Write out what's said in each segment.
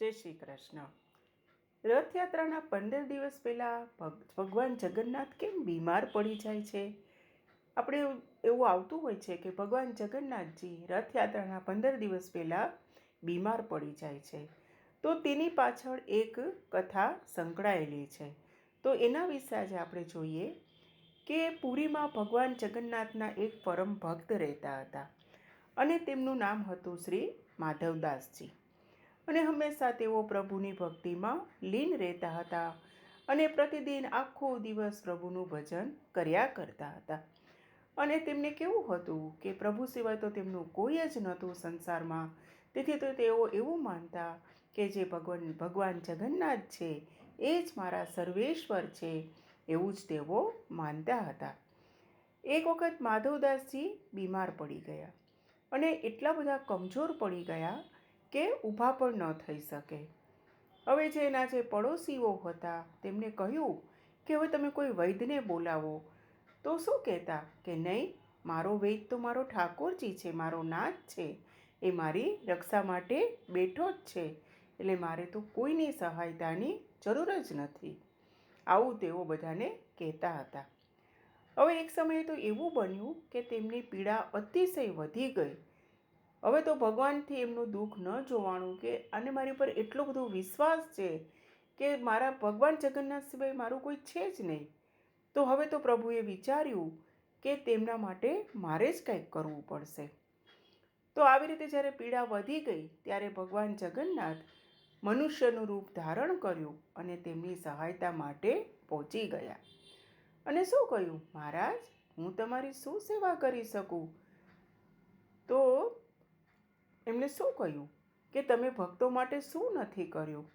જય શ્રી કૃષ્ણ. રથયાત્રાના પંદર દિવસ પહેલાં ભગ, ભગવાન જગન્નાથ કેમ બીમાર પડી જાય છે? આપણે એવું આવતું હોય છે કે ભગવાન જગન્નાથજી રથયાત્રાના પંદર દિવસ પહેલાં બીમાર પડી જાય છે. તો તેની પાછળ એક કથા સંકળાયેલી છે. તો એના વિશે આજે આપણે જોઈએ કે પુરીમાં ભગવાન જગન્નાથના એક પરમ ભક્ત રહેતા હતા અને તેમનું નામ હતું શ્રી માધવદાસજી. અને હંમેશા તેઓ પ્રભુની ભક્તિમાં લીન રહેતા હતા અને પ્રતિદિન આખો દિવસ પ્રભુનું ભજન કર્યા કરતા હતા. અને તેમને કેવું હતું કે પ્રભુ સિવાય તો તેમનું કોઈ જ નહોતું સંસારમાં. તેથી તો તેઓ એવું માનતા કે જે ભગવાન ભગવાન જગન્નાથ છે, એ જ મારા સર્વેશ્વર છે, એવું જ તેઓ માનતા હતા. એક વખત માધવદાસજી બીમાર પડી ગયા અને એટલા બધા કમજોર પડી ગયા કે ઊભા પણ ન થઈ શકે. હવે જે એના જે પડોશીઓ હતા, તેમને કહ્યું કે હવે તમે કોઈ વૈદ્યને બોલાવો. તો શું કહેતા? કે નહીં, મારો વૈદ તો મારો ઠાકોરજી છે, મારો નાથ છે. એ મારી રક્ષા માટે બેઠો જ છે. એટલે મારે તો કોઈની સહાયતાની જરૂર જ નથી. આવું તેઓ બધાને કહેતા હતા. હવે એક સમયે તો એવું બન્યું કે તેમની પીડા અતિશય વધી ગઈ. હવે તો ભગવાનથી એમનું દુઃખ ન જોવાનું કે અને મારી પર એટલો બધો વિશ્વાસ છે કે મારા ભગવાન જગન્નાથ સિવાય મારું કોઈ છે જ નહીં. તો હવે તો પ્રભુએ વિચાર્યું કે તેમના માટે મારે જ કંઈક કરવું પડશે. તો આવી રીતે જ્યારે પીડા વધી ગઈ ત્યારે ભગવાન જગન્નાથ મનુષ્યનું રૂપ ધારણ કર્યું અને તેમની સહાયતા માટે પહોંચી ગયા. અને શું કહ્યું? મહારાજ, હું તમારી શું સેવા કરી શકું. તો એમને શું કહ્યું? કે તમે ભક્તો માટે શું નથી કર્યું?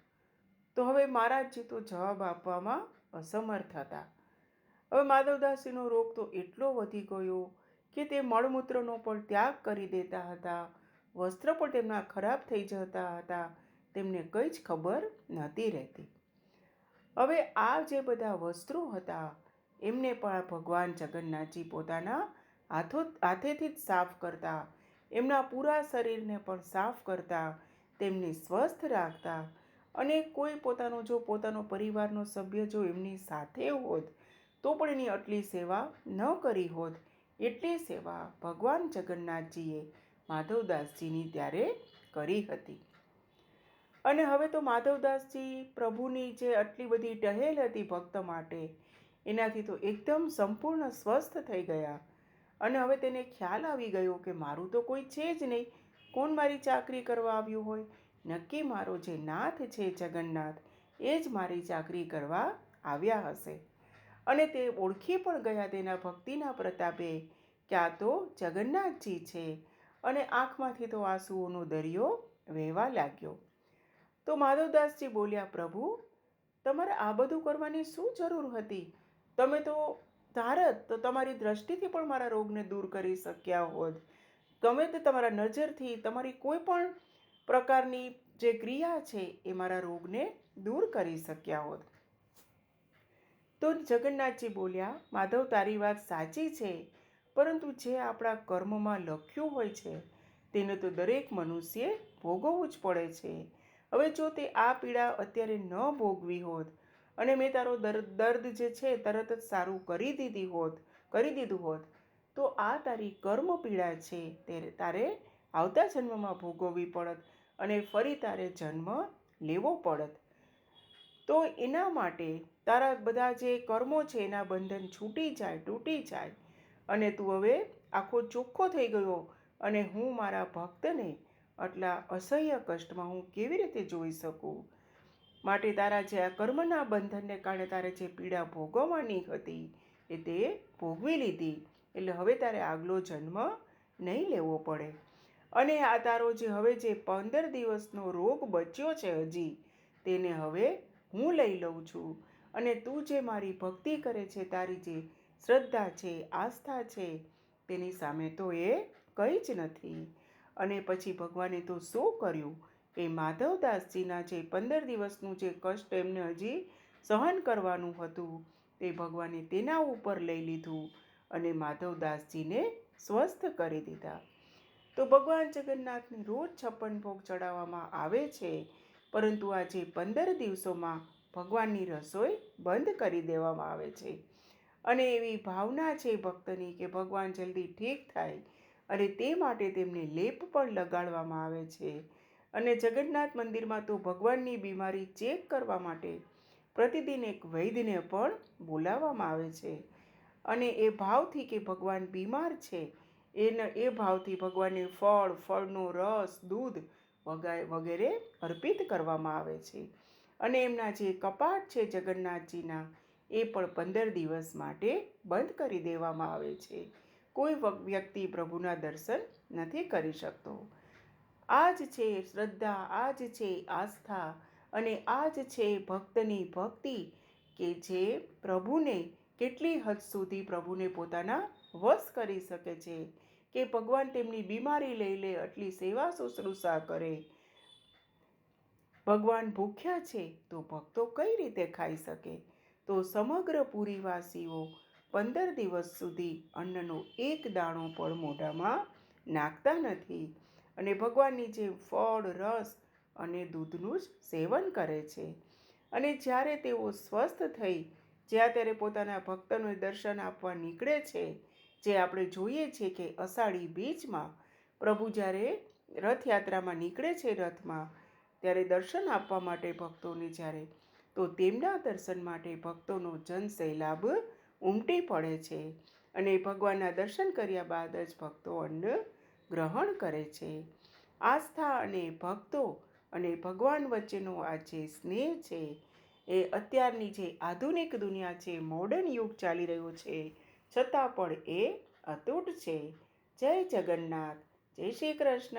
તો હવે મહારાજજી તો જવાબ આપવામાં અસમર્થ હતા. હવે માધવદાસીનો રોગ તો એટલો વધી ગયો કે તે મળમૂત્રનો પણ ત્યાગ કરી દેતા હતા. વસ્ત્ર પણ તેમના ખરાબ થઈ જતા હતા. તેમને કંઈ જ ખબર નહોતી રહેતી. હવે આ જે બધા વસ્ત્રો હતા, એમને પણ ભગવાન જગન્નાથજી પોતાના હાથો, હાથેથી જ સાફ કરતા એમના પૂરા શરીરને પણ સાફ કરતા, તેમને સ્વસ્થ રાખતા અને કોઈ પોતાનો જો પોતાનો પરિવારનો સભ્ય જો એમની સાથે હોત, તો પણ એની આટલી સેવા ન કરી હોત. એટલી સેવા ભગવાન જગન્નાથજીએ માધવદાસજીની ત્યારે કરી હતી. અને હવે તો માધવદાસજી પ્રભુની જે આટલી બધી ટહેલ હતી ભક્ત માટે, એનાથી તો એકદમ સંપૂર્ણ સ્વસ્થ થઈ ગયા. અને હવે તેને ખ્યાલ આવી ગયો કે મારું તો કોઈ છે જ નહીં. કોણ મારી ચાકરી કરવા આવ્યું હોય? નક્કી મારો જે નાથ છે જગન્નાથ, એ જ મારી ચાકરી કરવા આવ્યા હશે. અને તે ઓળખી પણ ગયા તેના ભક્તિના પ્રતાપે કે આ તો જગન્નાથજી છે. અને આંખમાંથી તો આંસુઓનો દરિયો વહેવા લાગ્યો. તો માધવદાસજી બોલ્યા, પ્રભુ, તમારે આ બધું કરવાની શું જરૂર હતી? તમે તો ધારત તો તમારી દ્રષ્ટિથી પણ મારા રોગને દૂર કરી શક્યા હોત. ગમે તે તમારા નજરથી, તમારી કોઈ પણ પ્રકારની જે ક્રિયા છે એ મારા રોગને દૂર કરી શક્યા હોત. તો જગન્નાથજી બોલ્યા, માધવ, તારી વાત સાચી છે, પરંતુ જે આપણા કર્મમાં લખ્યું હોય છે, તેને તો દરેક મનુષ્યે ભોગવવું જ પડે છે. હવે જો તે આ પીડા અત્યારે ન ભોગવી હોત અને મેં તારો દર્દ દર્દ જે છે તરત જ સારું કરી દીધી હોત, કરી દીધું હોત, તો આ તારી કર્મ પીડા છે તે તારે આવતા જન્મમાં ભોગવવી પડત અને ફરી તારે જન્મ લેવો પડત. તો એના માટે તારા બધા જે કર્મો છે એના બંધન છૂટી જાય, તૂટી જાય અને તું હવે આખો ચોખ્ખો થઈ ગયો અને હું મારા ભક્તને આટલા અસહ્ય કષ્ટમાં હું કેવી રીતે જોઈ શકું? માટે તારા જે આ કર્મના બંધનને કારણે તારે જે પીડા ભોગવવાની હતી એ તે ભોગવી લીધી. એટલે હવે તારે આગલો જન્મ નહીં લેવો પડે. અને આ તારો જે હવે જે પંદર દિવસનો રોગ બચ્યો છે હજી, તેને હવે હું લઈ લઉં છું. અને તું જે મારી ભક્તિ કરે છે, તારી જે શ્રદ્ધા છે, આસ્થા છે, તેની સામે તો એ કંઈ જ નથી. અને પછી ભગવાને તો શું કર્યું? એ માધવદાસજીના જે પંદર દિવસનું જે કષ્ટ એમને હજી સહન કરવાનું હતું, તે ભગવાને તેના ઉપર લઈ લીધું અને માધવદાસજીને સ્વસ્થ કરી દીધા. તો ભગવાન જગન્નાથને રોજ છપ્પન ભોગ ચડાવવામાં આવે છે, પરંતુ આજે પંદર દિવસોમાં ભગવાનની રસોઈ બંધ કરી દેવામાં આવે છે. અને એવી ભાવના છે ભક્તની કે ભગવાન જલ્દી ઠીક થાય અને તે માટે તેમને લેપ પણ લગાડવામાં આવે છે. અને જગન્નાથ મંદિરમાં તો ભગવાનની બીમારી ચેક કરવા માટે પ્રતિદિન એક વૈદ્યને પણ બોલાવવામાં આવે છે. અને એ ભાવથી કે ભગવાન બીમાર છે એને એ ભાવથી ભગવાનને ફળ, ફળનો રસ, દૂધ વગેરે અર્પિત કરવામાં આવે છે. અને એમના જે કપાટ છે જગન્નાથજીના, એ પણ પંદર દિવસ માટે બંધ કરી દેવામાં આવે છે. કોઈ વ્યક્તિ પ્રભુના દર્શન નથી કરી શકતો. આ જ છે શ્રદ્ધા આ જ છે આસ્થા અને આ જ છે ભક્તની ભક્તિ કે જે પ્રભુને કેટલી હદ સુધી પ્રભુને પોતાના વશ કરી શકે છે કે ભગવાન તેમની બીમારી લઈ લે, આટલી સેવા શુશ્રૂષા કરે. ભગવાન ભૂખ્યા છે તો ભક્તો કઈ રીતે ખાઈ શકે? તો સમગ્ર પુરીવાસીઓ પંદર દિવસ સુધી અન્નનો એક દાણો પણ મોઢામાં નાખતા નથી. અને ભગવાનની જે ફળ, રસ અને દૂધનું જ સેવન કરે છે. અને જ્યારે તેઓ સ્વસ્થ થઈ, જ્યાં ત્યારે પોતાના ભક્તોને દર્શન આપવા નીકળે છે, જે આપણે જોઈએ છીએ કે અષાઢી બીજમાં પ્રભુ જ્યારે રથયાત્રામાં નીકળે છે રથમાં, ત્યારે દર્શન આપવા માટે ભક્તોને જ્યારે, તો તેમના દર્શન માટે ભક્તોનો જનસૈલાબ ઉમટી પડે છે. અને ભગવાનના દર્શન કર્યા બાદ જ ભક્તો અન્ન ગ્રહણ કરે છે. આસ્થા અને ભક્તો અને ભગવાન વચ્ચેનો આ જે સ્નેહ છે, એ અત્યારની જે આધુનિક દુનિયા છે મોડર્ન યુગ ચાલી રહ્યો છે. છતાં પણ એ અતૂટ છે. જય જગન્નાથ. જય શ્રી કૃષ્ણ.